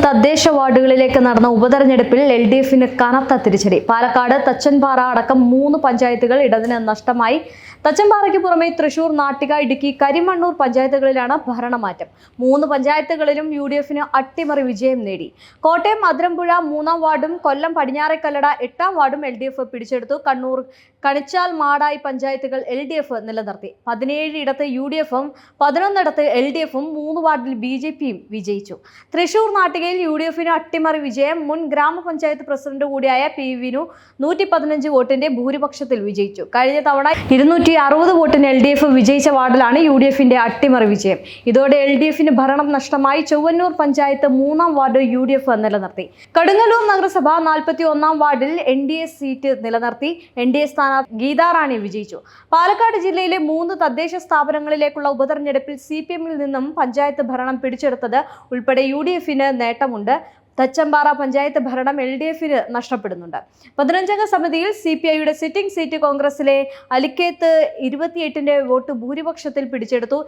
തദ്ദേശ വാർഡുകളിലേക്ക് നടന്ന ഉപതെരഞ്ഞെടുപ്പിൽ എൽ ഡി എഫിന് കനത്ത തിരിച്ചടി. പാലക്കാട് തച്ചൻപാറ അടക്കം മൂന്ന് പഞ്ചായത്തുകൾ ഇടതിന് നഷ്ടമായി. തച്ചൻപാറയ്ക്ക് പുറമെ തൃശൂർ നാട്ടിക ഇടുക്കി കരിമണ്ണൂർ പഞ്ചായത്തുകളിലാണ് ഭരണമാറ്റം. മൂന്ന് പഞ്ചായത്തുകളിലും യു ഡി എഫിന് അട്ടിമറി വിജയം നേടി. കോട്ടയം അതിരമ്പുഴ മൂന്നാം വാർഡും കൊല്ലം പടിഞ്ഞാറേക്കല്ലട എട്ടാം വാർഡും എൽ ഡി എഫ് പിടിച്ചെടുത്തു. കണ്ണൂർ കണിച്ചാൽ മാടായി പഞ്ചായത്തുകൾ എൽ ഡി എഫ് നിലനിർത്തി. പതിനേഴ് ഇടത്ത് യു ഡി എഫും പതിനൊന്നിടത്ത് എൽ ഡി എഫും മൂന്ന് വാർഡിൽ ബി ജെ പിയും വിജയിച്ചു. തൃശൂർ നാട്ടികയിൽ യു ഡി എഫിന് അട്ടിമറി വിജയം. മുൻ ഗ്രാമപഞ്ചായത്ത് പ്രസിഡന്റ് കൂടിയായ പി വിനു നൂറ്റി പതിനഞ്ച് വോട്ടിന്റെ ഭൂരിപക്ഷത്തിൽ വിജയിച്ചു. കഴിഞ്ഞ തവണ ഇരുന്നൂറ്റി അറുപത് വോട്ടിന് എൽ ഡി എഫ് വിജയിച്ച വാർഡിലാണ് യു ഡി എഫിന്റെ അട്ടിമറി വിജയം. ഇതോടെ എൽ ഡി എഫിന് ഭരണം നഷ്ടമായി. ചൊവ്വന്നൂർ പഞ്ചായത്ത് മൂന്നാം വാർഡ് യു ഡി എഫ് നിലനിർത്തി. കടുങ്ങല്ലൂർ നഗരസഭ നാൽപ്പത്തി ഒന്നാം വാർഡിൽ എൻ ഡി എ സീറ്റ് നിലനിർത്തി. എൻ ഡി എ സ്ഥാനാർത്ഥി ഗീതാറാണി വിജയിച്ചു. പാലക്കാട് ജില്ലയിലെ മൂന്ന് തദ്ദേശ സ്ഥാപനങ്ങളിലേക്കുള്ള ഉപതെരഞ്ഞെടുപ്പിൽ സി പി എമ്മിൽ നിന്നും പഞ്ചായത്ത് ഭരണം പിടിച്ചെടുത്തത് ഉൾപ്പെടെ യു ഡി എഫിന് നേട്ടമുണ്ട്. തച്ചമ്പാറ പഞ്ചായത്ത് ഭരണം എൽ ഡി എഫിന് നഷ്ടപ്പെടുന്നുണ്ട്. പതിനഞ്ചംഗ സമിതിയിൽ സി പി ഐയുടെ സിറ്റിംഗ് സീറ്റ് കോൺഗ്രസിലെ അലിക്കേത്ത് ഇരുപത്തിയെട്ടിന്റെ വോട്ട് ഭൂരിപക്ഷത്തിൽ പിടിച്ചെടുത്തു.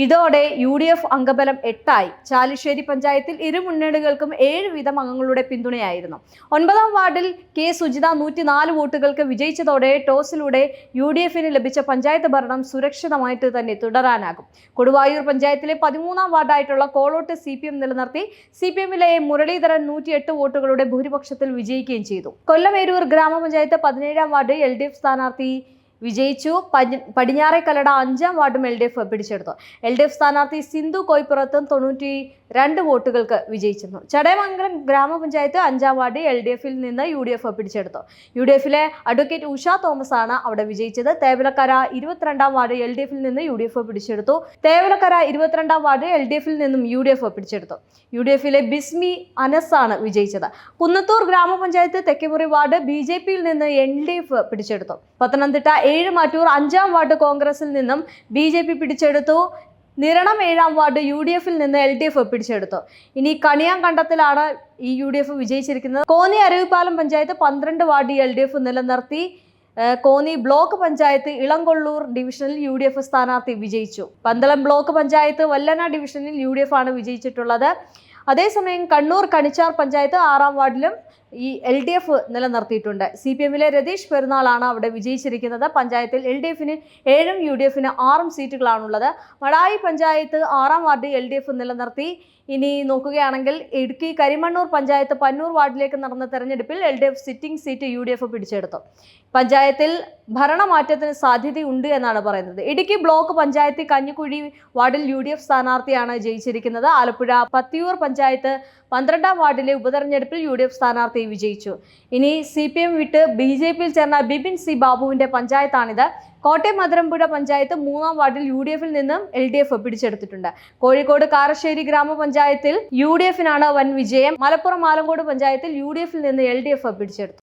ഇതോടെ യു ഡി എഫ് അംഗബലം എട്ടായി. ചാലിശ്ശേരി പഞ്ചായത്തിൽ ഇരു മുന്നണികൾക്കും ഏഴ് വീതം അംഗങ്ങളുടെ പിന്തുണയായിരുന്നു. ഒൻപതാം വാർഡിൽ കെ സുജിത നൂറ്റി നാല് വോട്ടുകൾക്ക് വിജയിച്ചതോടെ ടോസിലൂടെ യു ഡി എഫിന് ലഭിച്ച പഞ്ചായത്ത് ഭരണം സുരക്ഷിതമായിട്ട് തന്നെ തുടരാനാകും. കൊടുവായൂർ പഞ്ചായത്തിലെ പതിമൂന്നാം വാർഡായിട്ടുള്ള കോളോട്ട് സി പി എം നിലനിർത്തി സി പി എമ്മിലെ മുരളീധരൻ നൂറ്റിയെട്ട് വോട്ടുകളുടെ ഭൂരിപക്ഷത്തിൽ വിജയിക്കുകയും ചെയ്തു. കൊല്ലമേരൂർ ഗ്രാമപഞ്ചായത്ത് പതിനേഴാം വാർഡ് എൽ ഡി എഫ് സ്ഥാനാർത്ഥി വിജയിച്ചു. പടിഞ്ഞാറെ പടിഞ്ഞാറേക്കല്ലട അഞ്ചാം വാർഡും എൽ ഡി എഫ് പിടിച്ചെടുത്തു. എൽ ഡി എഫ് സ്ഥാനാർത്ഥി സിന്ധു കോയ്പുറത്തും തൊണ്ണൂറ്റി രണ്ട് വോട്ടുകൾക്ക് വിജയിച്ചിരുന്നു. ചടയമംഗലം ഗ്രാമപഞ്ചായത്ത് അഞ്ചാം വാർഡ് എൽ ഡി എഫിൽ നിന്ന് യു ഡി എഫ് പിടിച്ചെടുത്തു. യു ഡി എഫിലെ അഡ്വക്കേറ്റ് ഉഷ തോമസ് ആണ് അവിടെ വിജയിച്ചത്. തേവലക്കര ഇരുപത്തിരണ്ടാം വാർഡ് എൽ ഡി എഫിൽ നിന്ന് യു ഡി എഫ് പിടിച്ചെടുത്തു. തേവലക്കര ഇരുപത്തിരണ്ടാം വാർഡ് എൽ ഡി എഫിൽ നിന്നും യു ഡി എഫ് പിടിച്ചെടുത്തു. യു ഡി എഫിലെ ബിസ്മി അനസ് ആണ് വിജയിച്ചത്. കുന്നത്തൂർ ഗ്രാമപഞ്ചായത്ത് തെക്കേമുറി വാർഡ് ബി ജെ പിയിൽ നിന്ന് എൽ ഡി എഫ് പിടിച്ചെടുത്തു. പത്തനംതിട്ട ഏഴ് മാറ്റൂർ അഞ്ചാം വാർഡ് കോൺഗ്രസിൽ നിന്നും ബി ജെ പി പിടിച്ചെടുത്തു. നിരണം ഏഴാം വാർഡ് യു ഡി എഫിൽ നിന്ന് എൽ ഡി എഫ് പിടിച്ചെടുത്തു. ഇനി കണിയാങ്കണ്ടത്തിലാണ് ഈ യു ഡി എഫ് വിജയിച്ചിരിക്കുന്നത്. കോന്നി അരുവിപ്പാലം പഞ്ചായത്ത് പന്ത്രണ്ട് വാർഡ് എൽ ഡി എഫ് നിലനിർത്തി. കോന്നി ബ്ലോക്ക് പഞ്ചായത്ത് ഇളംകൊള്ളൂർ ഡിവിഷനിൽ യു ഡി എഫ് സ്ഥാനാർത്ഥി വിജയിച്ചു. പന്തളം ബ്ലോക്ക് പഞ്ചായത്ത് വല്ലന ഡിവിഷനിൽ യു ഡി എഫ് ആണ് വിജയിച്ചിട്ടുള്ളത്. അതേസമയം കണ്ണൂർ കണിച്ചാർ പഞ്ചായത്ത് ആറാം വാർഡിലും ഈ എൽ ഡി എഫ് നിലനിർത്തിയിട്ടുണ്ട്. സി പി എമ്മിലെ രതീഷ് പെരുന്നാളാണ് അവിടെ വിജയിച്ചിരിക്കുന്നത്. പഞ്ചായത്തിൽ എൽ ഡി എഫിന് ഏഴും യു ഡി എഫിന് ആറും സീറ്റുകളാണുള്ളത്. മടായി പഞ്ചായത്ത് ആറാം വാർഡ് എൽ ഡി എഫ് നിലനിർത്തി. ഇനി നോക്കുകയാണെങ്കിൽ ഇടുക്കി കരിമണ്ണൂർ പഞ്ചായത്ത് പന്നൂർ വാർഡിലേക്ക് നടന്ന തെരഞ്ഞെടുപ്പിൽ L D F sitting seat U D F പിടിച്ചെടുത്തു. പഞ്ചായത്തിൽ ഭരണമാറ്റത്തിന് സാധ്യതയുണ്ട് എന്നാണ് പറയുന്നത്. ഇടുക്കി ബ്ലോക്ക് പഞ്ചായത്ത് കഞ്ഞിക്കുഴി വാർഡിൽ യു ഡി എഫ് സ്ഥാനാർത്ഥിയാണ് ജയിച്ചിരിക്കുന്നത്. ആലപ്പുഴ പത്തിയൂർ പഞ്ചായത്ത് പന്ത്രണ്ടാം വാർഡിലെ ഉപതെരഞ്ഞെടുപ്പിൽ യു ഡി എഫ് സ്ഥാനാർത്ഥി വിജയിച്ചു. ഇനി സി പി എം വിട്ട് ബി ജെ പിയിൽ ചേർന്ന ബിപിൻ സി ബാബുവിന്റെ പഞ്ചായത്താണിത്. കോട്ടയം മധുരമ്പുഴ പഞ്ചായത്ത് മൂന്നാം വാർഡിൽ യു ഡി എഫിൽ നിന്നും എൽ ഡി എഫ് പിടിച്ചെടുത്തിട്ടുണ്ട്. കോഴിക്കോട് കാരശ്ശേരി ഗ്രാമപഞ്ചായത്തിൽ യു ഡി എഫിനാണ് വൻ വിജയം. മലപ്പുറം ആലങ്കോട് പഞ്ചായത്തിൽ യു ഡി എഫിൽ നിന്ന് എൽ ഡി എഫ് പിടിച്ചെടുത്തു.